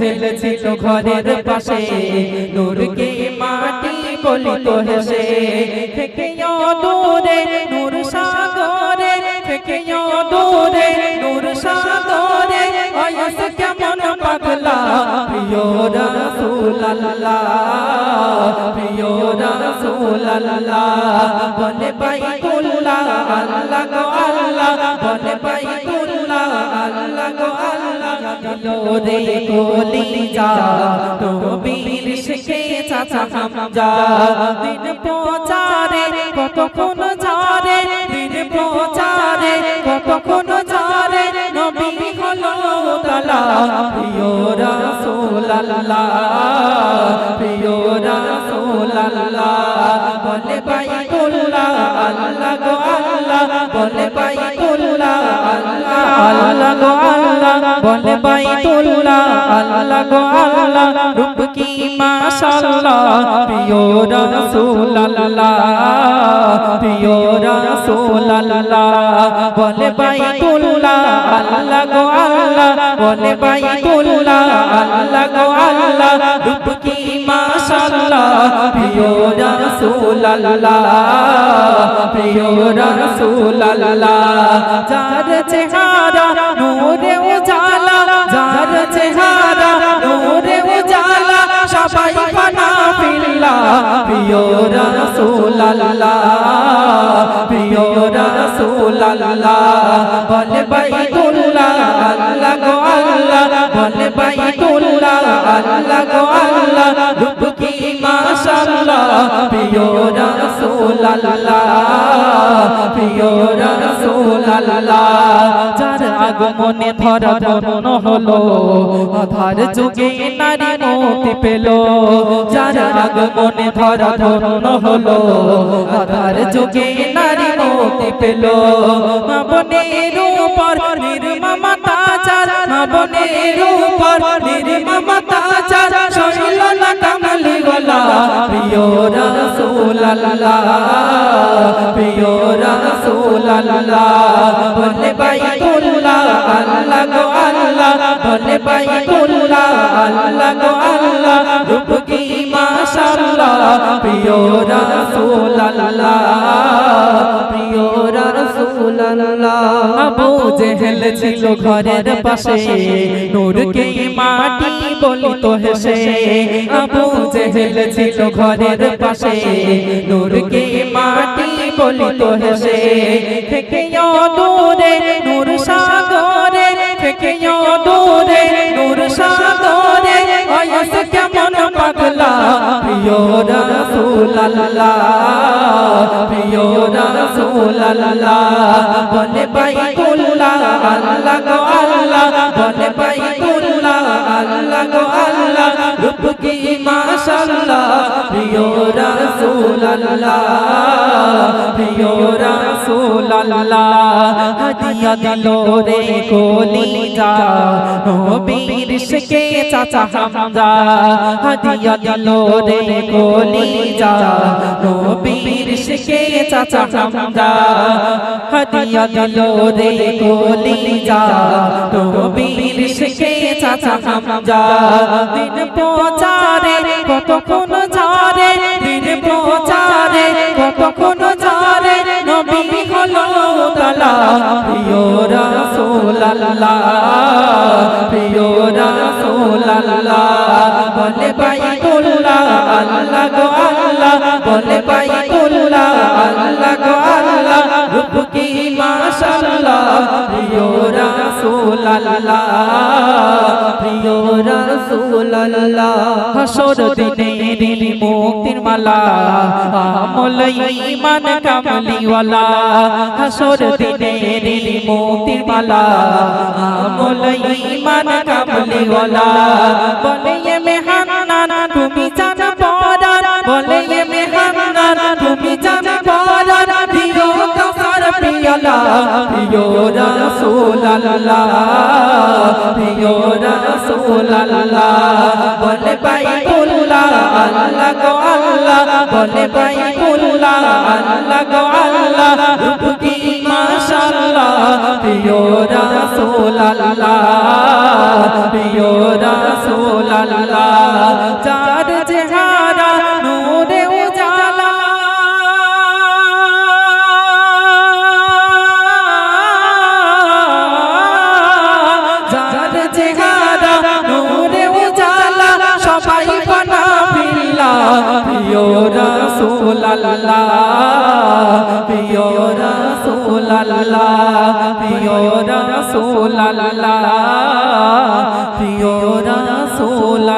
জেহেল ছিল ঘরের পাশে। নূরকে মাটি বলিত হেসে, থেকে দূরে নূর সাগরে দূরে নূর সাগরে আয়াস কেমন পাগলা, প্রিয় রাসূলুল্লাহ প্রিয় রাসূলুল্লাহ বলে বাইতুল্লাহ আল্লাহ আল্লাহ বলে বাইতুল্লাহ রে কোলি যা নবীর শিখে চাচা হামজা। দিন পৌঁছারে কতক্ষণ যারে দিন পৌঁছারে কতক্ষণ যারে নবী হলো তালা প্রিয় প্রিয় বলে বাইতুল্লাহ, আল্লাহ গো আল্লাহ, বলে বাইতুল্লাহ। আল্লাহ আল্লাহ গো আল্লাহ বলে বাইতুল্লাহ আল্লাহ গো আল্লাহ, রূপ কি মাশাআল্লাহ, প্রিয় রাসূলুল্লাহ প্রিয় রাসূলুল্লাহ বলে বাইতুল্লাহ আল্লাহ গো আল্লাহ বলে বাইতুল্লাহ আল্লাহ গো আল্লাহ, রূপ কি মাশাআল্লাহ, প্রিয় রাসূলুল্লাহ প্রিয় রাসূলুল্লাহ, যার চেহারা ফিল্লা প্রিয় রাসূলুল্লাহ প্রিয় রাসূলুল্লাহ, বলে বাইতুল্লাহ, আল্লাহ গো আল্লাহ, বলে বাইতুল্লাহ, আল্লাহ গো আল্লাহ কি মাশাআল্লাহ, প্রিয় রাসূলুল্লাহ প্রিয় রাসূলুল্লাহ, যার আগমনে ধরা ধন্য হলো, আধার যুগে নারী মুক্তি পেল, যার আগমনে ধরা ধন্য হলো, আধার যুগে নারী মুক্তি পেল। মবনের উপর নির্মমতা চার মবনের উপর নির্মমতা চার শৈল কামলি গলা, প্রিয় রাসূলুল্লাহ। প্রিয় রাসূলুল্লাহ বলে বাইতুল্লাহ, আল্লাহ গো আল্লাহ বলে বাইতুল্লাহ, আল্লাহ গো আল্লাহ, রূপ কি মাশাআল্লাহ, প্রিয় রাসূলুল্লাহ প্রিয় রাসূলুল্লাহ। আবু জেহেল ছিল ঘরের পাশে নূরকে মাটি বলিত হেসে। আবু জেহেল ছিল ঘরের পাশে নূরকে মাটি বলিত হেসে থেকে দূরে নূর সাগরে থেকে দূরে নূর সাগরে। আয়াস কেমন পাগলা, প্রিয় রাসূলুল্লাহ প্রিয় রাসূলুল্লাহ। বলে বাইতুল্লাহ, আল্লাহ গো আল্লাহ। বলে বাইতুল্লাহ, আল্লাহ গো আল্লাহ। রূপ কি মাশাআল্লাহ, প্রিয় রাসূলুল্লাহ। প্রিয় রাসূলুল্লাহ, হাদিয়া দিলো রে কোলি যা নবীর শিখে চাচা হামজা, হাদিয়া দিলো রে কোলি যা নবীর শিখে চাচা হামজা, হাদিয়া দিলো রে যারে দিন রাসূলুল্লাহ প্রিয় রাসূলুল্লাহ, বলে বাইতুল্লাহ, আল্লাহ গো আল্লাহ, বলে বাইতুল্লাহ, আল্লাহ গো আল্লাহ, রূপ কি মাশাআল্লাহ, প্রিয় রাসূলুল্লাহ প্রিয় রাসূলুল্লাহ, হাসর দিনে দিলি মুক্তির মালা আমল ঈমান কামলিওয়ালা, হাসর দিনে দিলি মুক্তির মালা আমল ঈমান কামলিওয়ালা, বলে এ মেহান্নান, তুমি জান পরার বলে এ মেহান্নান, তুমি জান পরার দিও কাফার পিয়ালা, প্রিয় রাসূলুল্লাহ প্রিয় রাসূলুল্লাহ। বলে বাইতুল্লাহ আল্লাহ গো আল্লাহ বলে বাইতুল্লাহ আল্লাহ গো আল্লাহ রূপকি মাশাআল্লাহ প্রিয় রাসূল আল্লাহ প্রিয় রাসূল আল্লাহ প্রিয় রাসূল পিও প্রিয় পিও আল্লাহ পিও রাসূল